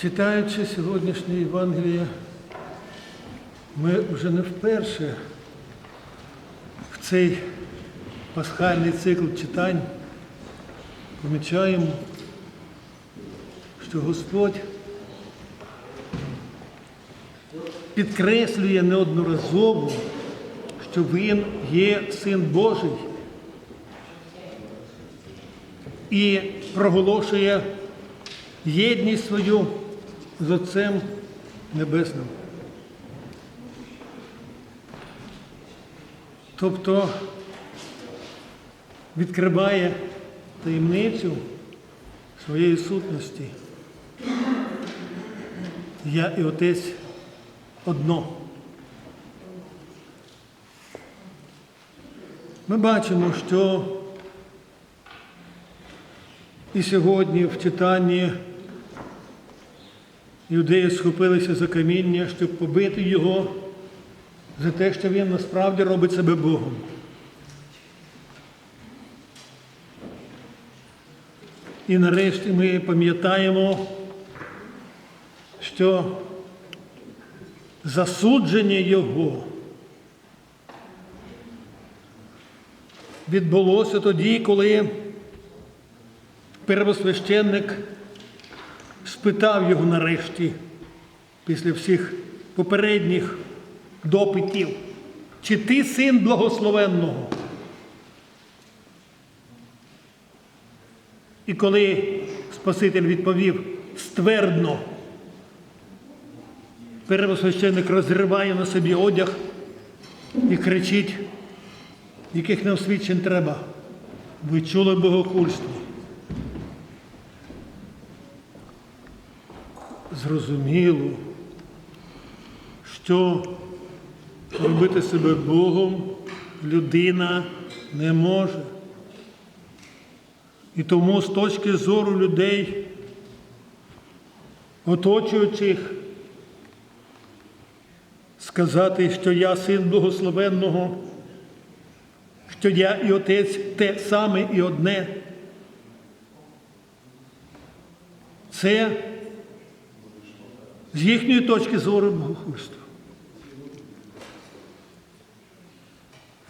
Читаючи сьогоднішнє Євангеліє, ми вже не вперше в цей пасхальний цикл читань помічаємо, що Господь підкреслює неодноразово, що Він є Син Божий і проголошує єдність свою з Отцем Небесним. Тобто відкриває таємницю своєї сутності. Я і Отець одно. Ми бачимо, що і сьогодні в читанні Юдеї схопилися за каміння, щоб побити його за те, що він насправді робить себе Богом. І нарешті ми пам'ятаємо, що засудження Його відбулося тоді, коли первосвященник спитав його нарешті, після всіх попередніх допитів, чи ти син благословенного? І коли Спаситель відповів ствердно, первосвященник розриває на собі одяг і кричить, яких нам свідчень треба. Ви чули богохульство. Зрозуміло, що робити себе Богом людина не може. І тому з точки зору людей, оточуючих, сказати, що я син благословенного, що я і отець те саме і одне. Це з їхньої точки зору богохульство.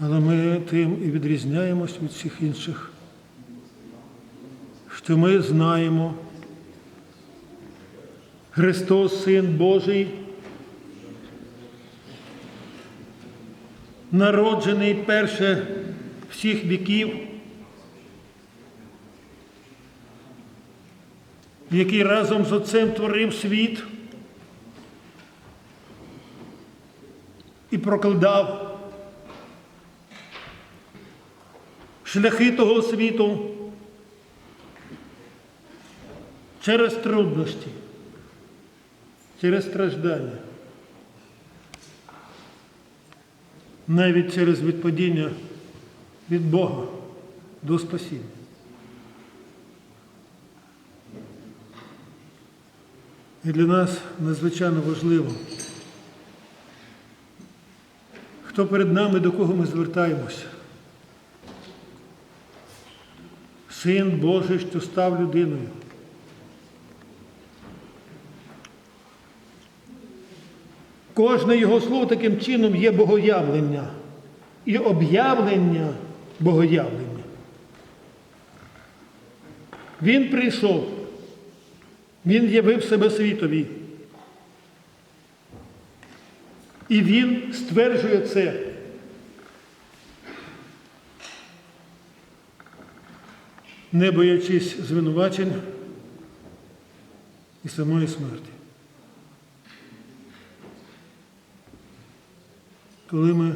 Але ми тим і відрізняємось від всіх інших, що ми знаємо, Христос, Син Божий, народжений перше всіх віків, який разом з Отцем творив світ і прокладав шляхи того світу через трудності, через страждання, навіть через відпадіння від Бога до спасіння. І для нас надзвичайно важливо, хто перед нами, до кого ми звертаємося. Син Божий, що став людиною. Кожне його слово таким чином є богоявлення і об'явлення богоявлення. Він прийшов, він явив себе світові. І він стверджує це. не боячись звинувачень і самої смерті. Коли ми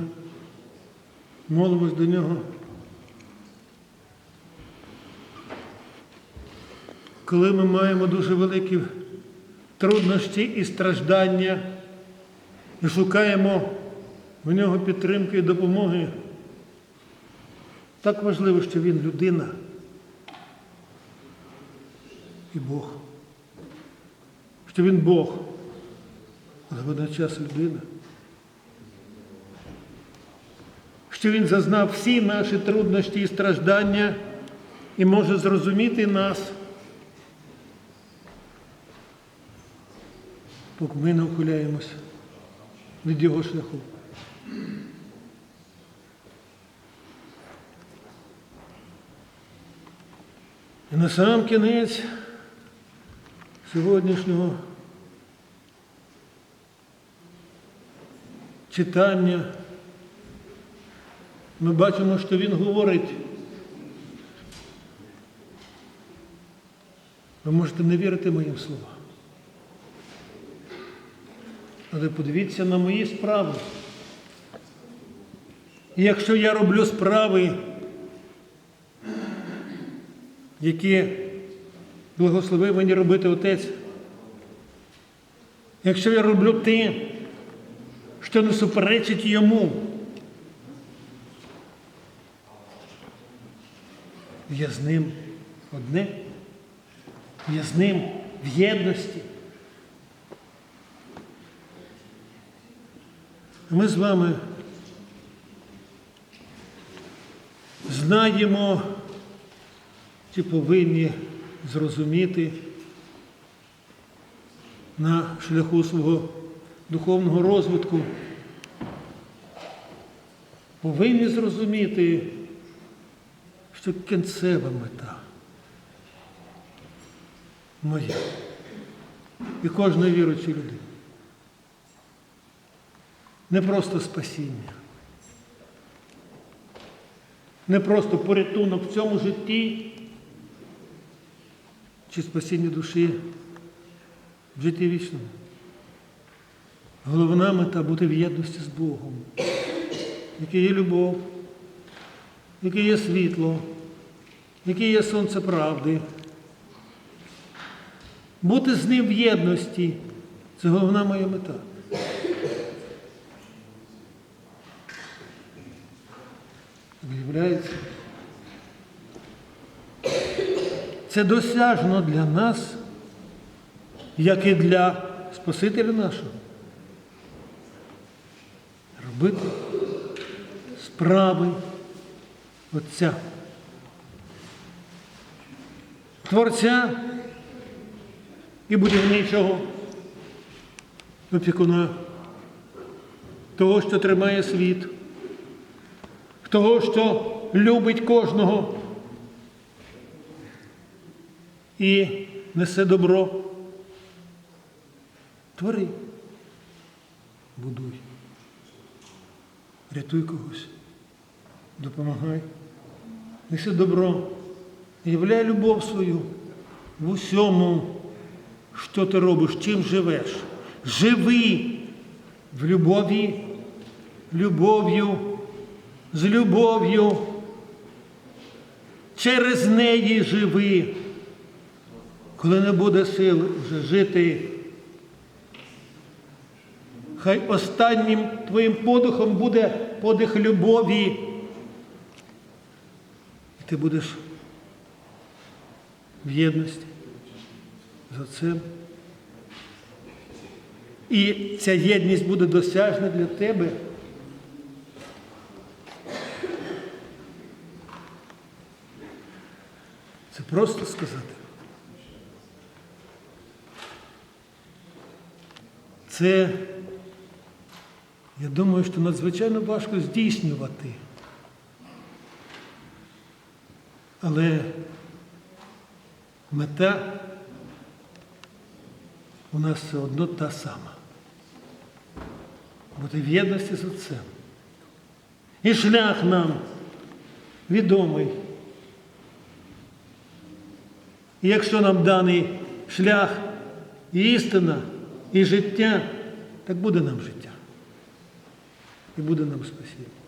молимось до нього, коли ми маємо дуже великі труднощі і страждання, і шукаємо в нього підтримки і допомоги, так важливо, що він людина і Бог. Що він Бог, але водночас людина. Що він зазнав всі наші труднощі і страждання і може зрозуміти нас поки ми не ухиляємося від його шляху. І на сам кінець сьогоднішнього читання ми бачимо, що він говорить. Ви можете не вірити моїм словам. Але подивіться на мої справи. І якщо я роблю справи, які благословив мені робити Отець, якщо я роблю те, що не суперечить йому, я з ним одне, я з ним в єдності. Ми з вами знаємо чи повинні зрозуміти на шляху свого духовного розвитку, повинні зрозуміти, що кінцева мета моя і кожної віруючої людини. Не просто спасіння, не просто порятунок в цьому житті чи спасіння душі в житті вічному. Головна мета бути в єдності з Богом, який є любов, який є світло, який є сонце правди. Бути з ним в єдності це головна моя мета. Виявляється, це досяжно для нас, як і для Спасителя нашого. Робити справи Отця. Творця і будівничого опікуна, того, що тримає світ, того, що любить кожного і несе добро. Твори, будуй, рятуй когось, допомагай, неси добро, являй любов свою в усьому, що ти робиш, чим живеш. Живи в любові, любов'ю, з любов'ю. Через неї живи. Коли не буде сил вже жити, хай останнім твоїм подихом буде подих любові. І ти будеш в єдності з Отцем. І ця єдність буде досяжна для тебе. Просто сказати. Це, я думаю, що надзвичайно важко здійснювати. Але мета у нас все одно та сама. Бути в єдності з Отцем. І шлях нам відомий. І якщо нам даний шлях і істина, і життя, так буде нам життя. І буде нам спасіння.